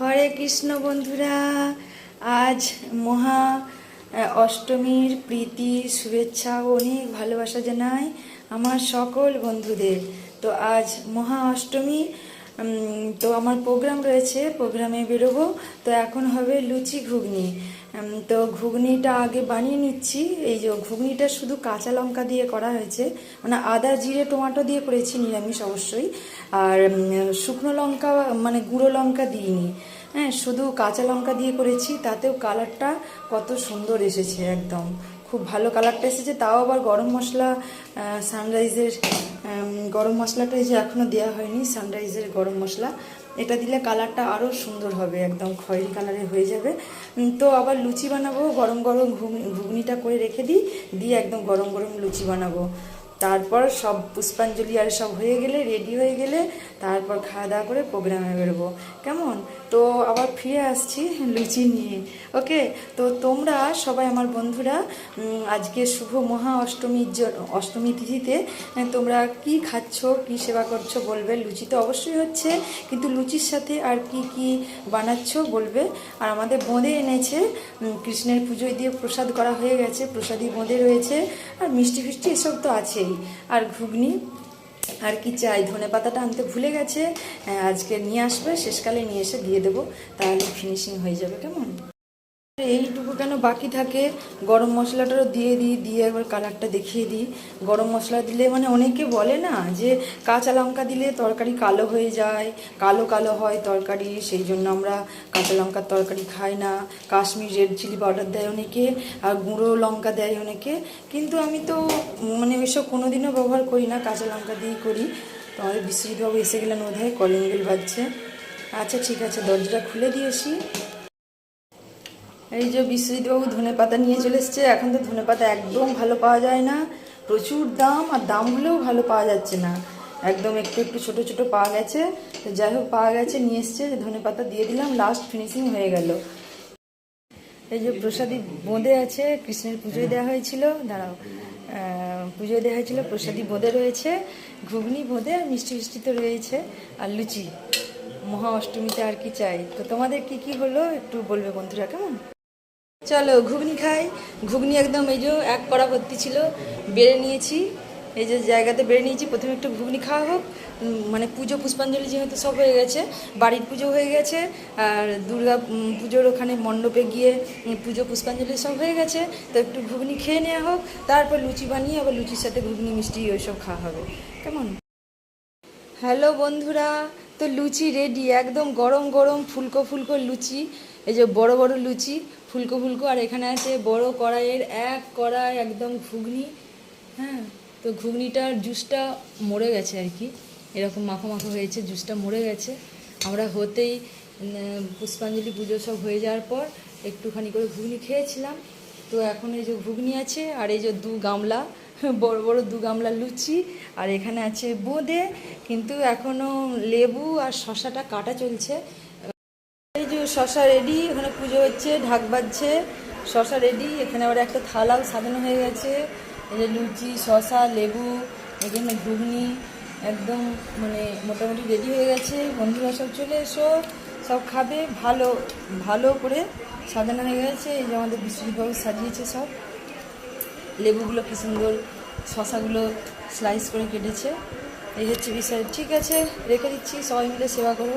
হরে কৃষ্ণ বন্ধুরা, আজ মহা অষ্টমীর প্রীতি, শুভেচ্ছা অনেক ভালোবাসা জানাই আমার সকল বন্ধুদের। তো আজ মহা অষ্টমী তো আমার প্রোগ্রাম রয়েছে প্রোগ্রামে বেরোবো। তো এখন হবে লুচি ঘুগনি। তো ঘুগনিটা আগে বানিয়ে নিচ্ছি। এই যে ঘুগনিটা শুধু কাঁচা লঙ্কা দিয়ে করা হয়েছে। মানে আদা, জিরে, টমেটো দিয়ে করেছি নিরামিষ অবশ্যই। আর শুকনো লঙ্কা মানে গুঁড়ো লঙ্কা দিইনি। হ্যাঁ শুধু কাঁচা লঙ্কা দিয়ে করেছি। তাতেও কালারটা কত সুন্দর এসেছে একদম। খুব ভালো কালারটা এসেছে। তাও আবার গরম মশলা সানরাইজের গরম মশলাটা এই যে এখনও দেওয়া হয়নি, সানরাইজের গরম মশলা। এটা দিলে কালারটা আরও সুন্দর হবে, একদম খয়েরি কালারে হয়ে যাবে। তো আবার লুচি বানাবো, গরম গরম ঘুগনি- ঘুগনিটা করে রেখে দিই, দিয়ে একদম গরম গরম লুচি বানাবো। তারপর সব পুষ্পাঞ্জলি আর সব হয়ে গেলে রেডি হয়ে গেলে তারপর খাওয়া দাওয়া করে প্রোগ্রামে বেরোবো। কেমন? তো আবার ফিরে আসছি লুচি নিয়ে। ওকে তো তোমরা সবাই আমার বন্ধুরা আজকে শুভ মহা অষ্টমীর অষ্টমী তিথিতে তোমরা কি খাচ্ছ, কি সেবা করছ বলবে। লুচি তো অবশ্যই হচ্ছে, কিন্তু লুচির সাথে আর কি কি বানাচ্ছ বলবে। আর আমাদের বোঁদে এনেছে কৃষ্ণের পুজোয় দিয়ে প্রসাদ করা হয়ে গেছে প্রসাদই বোঁদে রয়েছে। আর মিষ্টি ফিষ্টি এসব তো আছেই। আর ঘুগনি, আর কি চাই? ধনে পাতাটা আনতে ভুলে গেছে। আজকে নিয়ে আসবে, শেষকালে নিয়ে এসে দিয়ে দেবো। তাহলে ফিনিশিং হয়ে যাবে, কেমন? এইটুকু কেন বাকি থাকে? গরম মশলাটাও দিয়ে দিই, দিয়ে একবার কালারটা দেখিয়ে দিই। গরম মশলা দিলে মানে অনেকে বলে না যে কাঁচা লঙ্কা দিলে তরকারি কালো হয়ে যায়, কালো কালো হয় তরকারি, সেই জন্য আমরা কাঁচা লঙ্কার তরকারি খাই না। কাশ্মীর রেড চিলি পাউডার দেয় অনেকে, আর গুঁড়ো লঙ্কা দেয় অনেকে। কিন্তু আমি তো মানে ওইসব কোনোদিনও ব্যবহার করি না, কাঁচা লঙ্কা দিয়েই করি। তো আমাদের বিশ্বজিৎবাবু এসে গেলেন বোধ হয় কলিং বাজছে। আচ্ছা ঠিক আছে, দরজাটা খুলে দিয়েছি এই যে বিশ্বজিৎবাবু ধনে পাতা নিয়ে চলে এসছে, এখন তো ধনে পাতা একদম ভালো পাওয়া যায় না। প্রচুর দাম, আর দামগুলোও ভালো পাওয়া যাচ্ছে না। একদম একটু একটু ছোট ছোট পাওয়া গেছে। যাই হোক, পাওয়া গেছে, নিয়ে এসছে ধনে পাতা দিয়ে দিলাম লাস্ট ফিনিশিং হয়ে গেল। এই যে প্রসাদী বোঁদে আছে, কৃষ্ণের পুজোয় দেওয়া হয়েছিল, দাঁড়াও। পুজোয় দেওয়া হয়েছিল, প্রসাদী বোঁদে রয়েছে, ঘুগনি বোঁদে আর মিষ্টি মিষ্টি তো রয়েছে, আর লুচি। মহা অষ্টমীতে আর কি চাই। তো তোমাদের কি কি হলো, একটু বলবে বন্ধুরা, কেমন? চলো ঘুগনি খাই। ঘুগনি একদম এই যে এক কড়া ভর্তি ছিল, বেড়ে নিয়েছি। এই যে জায়গাতে বেড়ে নিয়েছি, প্রথমে একটু ঘুগনি খাওয়া হোক। মানে পুজো পুষ্পাঞ্জলি যেহেতু সব হয়ে গেছে, বাড়ির পুজো হয়ে গেছে, আর দুর্গা পুজোর ওখানে মণ্ডপে গিয়ে পুজো পুষ্পাঞ্জলি সব হয়ে গেছে, তো একটু ঘুগনি খেয়ে নেওয়া হোক, তারপর লুচি বানিয়ে আবার লুচির সাথে ঘুগনি মিষ্টি ওইসব খাওয়া হবে। কেমন? হ্যালো বন্ধুরা তো লুচি রেডি একদম গরম গরম ফুলকো ফুলকো লুচি। এই যে বড় বড় লুচি, ফুলকো ফুলকো, আর এখানে আছে বড় কড়াইয়ের এক কড়াই একদম ঘুগনি। হ্যাঁ তো ঘুগনিটার জুসটা মরে গেছে আর কি। এরকম মাখো মাখো হয়েছে জুসটা মরে গেছে। আমরা হতেই পুষ্পাঞ্জলি পুজো সব হয়ে যাওয়ার পর একটুখানি করে ঘুগনি খেয়েছিলাম। তো এখন এই যে ঘুগনি আছে, আর এই যে দু গামলা। বড় বড় দু গামলা লুচি, আর এখানে আছে বোঁদে, কিন্তু এখনও লেবু আর শশাটা কাটা চলছে। এই যে শশা রেডি ওখানে পুজো হচ্ছে, ঢাক বাজছে, শশা রেডি এখানে আবার একটা থালাও সাজানো হয়ে গেছে। এই যে লুচি, শশা, লেবু এখানে ঘুগনি, একদম মানে মোটামুটি রেডি হয়ে গেছে। বন্ধুরা সব চলে এসো, সব খাবে, ভালো ভালো করে সাজানো হয়ে গেছে। এই যে আমাদের বিশ্বজিৎবাবু সাজিয়েছে সব। লেবুগুলো কি সুন্দর শশাগুলো স্লাইস করে কেটেছে। এই হচ্ছে বিষয়। ঠিক আছে, রেখে দিচ্ছি, সবাই মিলে সেবা করো।